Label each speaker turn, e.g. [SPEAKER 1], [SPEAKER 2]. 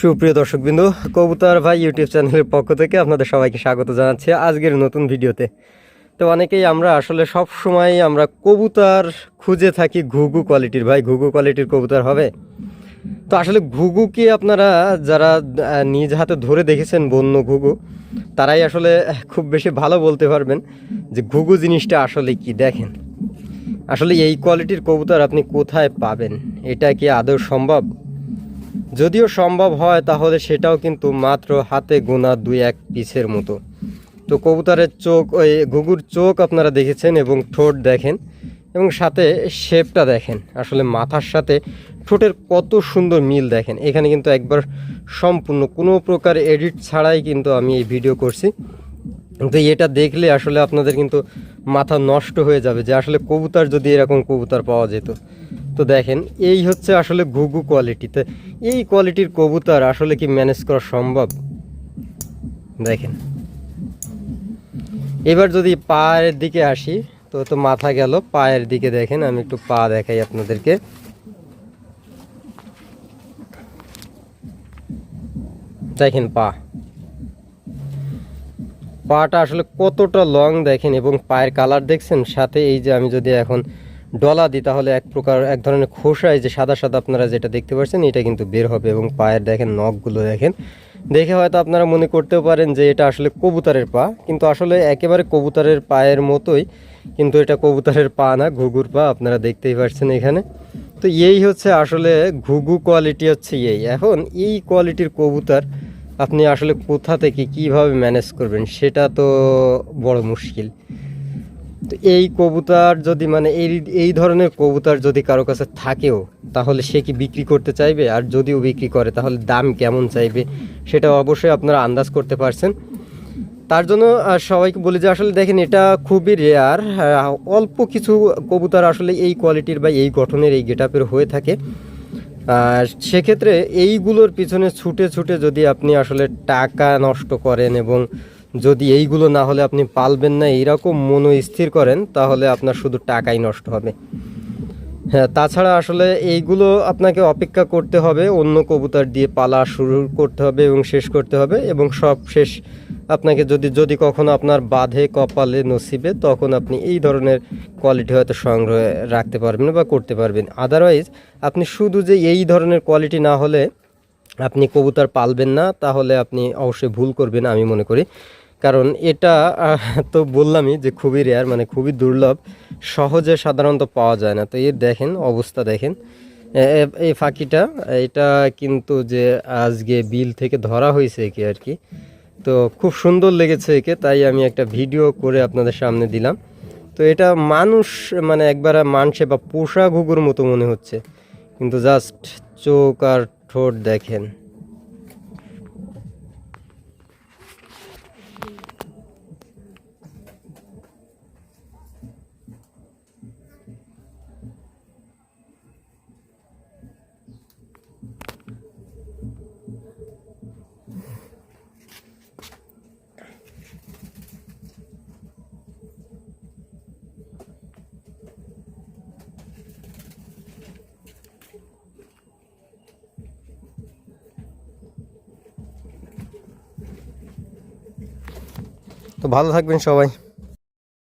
[SPEAKER 1] সুপ্রিয় দর্শকবৃন্দ, কবুতর ভাই ইউটিউব চ্যানেলের পক্ষ থেকে আপনাদের সবাইকে স্বাগত জানাচ্ছি আজকের নতুন ভিডিওতে। তো অনেকেই আমরা আসলে সব সময় আমরা কবুতর খুঁজে থাকি ঘুঘু কোয়ালিটির। ভাই, ঘুঘু কোয়ালিটির কবুতর হবে? তো আসলে ঘুঘু কি আপনারা যারা নিজ হাতে ধরে দেখেছেন বন্য ঘুঘু, তারাই আসলে খুব বেশি ভালো বলতে পারবেন যে ঘুঘু জিনিসটা আসলে কি? দেখেন, আসলে এই কোয়ালিটির কবুতর আপনি কোথায় পাবেন? এটা কি আদৌ সম্ভব? যদিও সম্ভব হয়, তাহলে সেটাও কিন্তু মাত্র হাতে গোনা দুই এক পিসের মতো। তো কবুতরের চোখ, ওই ঘুঘুর চোখ আপনারা দেখেছেন এবং ঠোঁট দেখেন এবং সাথে শেপটা দেখেন। আসলে মাথার সাথে ঠোঁটের কত সুন্দর মিল দেখেন। এখানে কিন্তু একবার সম্পূর্ণ কোনো প্রকার এডিট ছাড়াই কিন্তু আমি এই ভিডিও করছি। তো এটা দেখলে আসলে আপনাদের কিন্তু মাথা নষ্ট হয়ে যাবে যে আসলে কবুতর যদি এরকম কবুতর পাওয়া যেত। তো দেখেন, এই হচ্ছে আসলে ঘুঘু কোয়ালিটিতে এই কোয়ালিটির কবুতর আসলে কি ম্যানেজ করা সম্ভব? দেখেন। এবার যদি পায়ের দিকে আসি, তো তো মাথা গেল, পায়ের দিকে দেখেন, আমি একটু পা দেখাই আপনাদেরকে। দেখেন পা। পাটা আসলে কতটা লং দেখেন, এবং পায়ের কালার দেখছেন? সাথে এই যে আমি যদি এখন ডলা দিই তাহলে এক প্রকার, এক ধরনের খোসায় যে সাদা সাদা আপনারা যেটা দেখতে পাচ্ছেন, এটা কিন্তু বের হবে এবং পায়ের দেখেন নখগুলো দেখেন। দেখে হয়তো আপনারা মনে করতেও পারেন যে এটা আসলে কবুতরের পা, কিন্তু আসলে একেবারে কবুতরের পায়ের মতোই, কিন্তু এটা কবুতরের পা না, ঘুঘুর পা আপনারা দেখতেই পাচ্ছেন এখানে। তো এই হচ্ছে আসলে ঘুঘু কোয়ালিটি হচ্ছে এই। এখন এই কোয়ালিটির কবুতর আপনি আসলে কোথা থেকে কীভাবে ম্যানেজ করবেন, সেটা তো বড় মুশকিল। এই কবুতর যদি মানে এই এই ধরনের কবুতর যদি কারও কাছে থাকেও, তাহলে সে কি বিক্রি করতে চাইবে? আর যদিও বিক্রি করে, তাহলে দাম কেমন চাইবে? সেটা অবশ্যই আপনারা আন্দাজ করতে পারছেন। তার জন্য সবাইকে বলি যে আসলে দেখেন, এটা খুবই রেয়ার অল্প কিছু কবুতর আসলে এই কোয়ালিটির বা এই গঠনের এই গেটআপের হয়ে থাকে। আর সেক্ষেত্রে এইগুলোর পিছনে ছুটে ছুটে যদি আপনি আসলে টাকা নষ্ট করেন এবং যদি এইগুলো না হলে আপনি পালবেন না, এইরকম মনোস্থির করেন, তাহলে আপনার শুধু টাকাই নষ্ট হবে। হ্যাঁ তাছাড়া আসলে এইগুলো আপনাকে অপেক্ষা করতে হবে, অন্য কবুতর দিয়ে পালা শুরু করতে হবে এবং শেষ করতে হবে এবং সব শেষ। আপনাকে যদি যদি কখনো আপনার বাঁধে, কপালে নসিবে, তখন আপনি এই ধরনের কোয়ালিটি হয়তো সংগ্রহে রাখতে পারবেন বা করতে পারবেন। আদারওয়াইজ আপনি শুধু যে এই ধরনের কোয়ালিটি না হলে আপনি কবুতর পালবেন না, তাহলে আপনি অবশ্যই ভুল করবেন, আমি মনে করি। কারণ এটা তো বললামই যে খুবই রেয়ার মানে খুবই দুর্লভ। সহজে সাধারণত পাওয়া যায় না। তো এর দেখেন, অবস্থা দেখেন। এই ফাঁকিটা, এটা কিন্তু যে আজকে বিল থেকে ধরা হয়েছে একে আর কি। তো খুব সুন্দর লেগেছে একে, তাই আমি একটা ভিডিও করে আপনাদের সামনে দিলাম। তো এটা মানুষ মানে একবার মানসে বা পোষা ঘুঘুর মতো মনে হচ্ছে। কিন্তু জাস্ট চোখ আর ঠোঁট দেখেন। তো ভালো থাকবেন সবাই।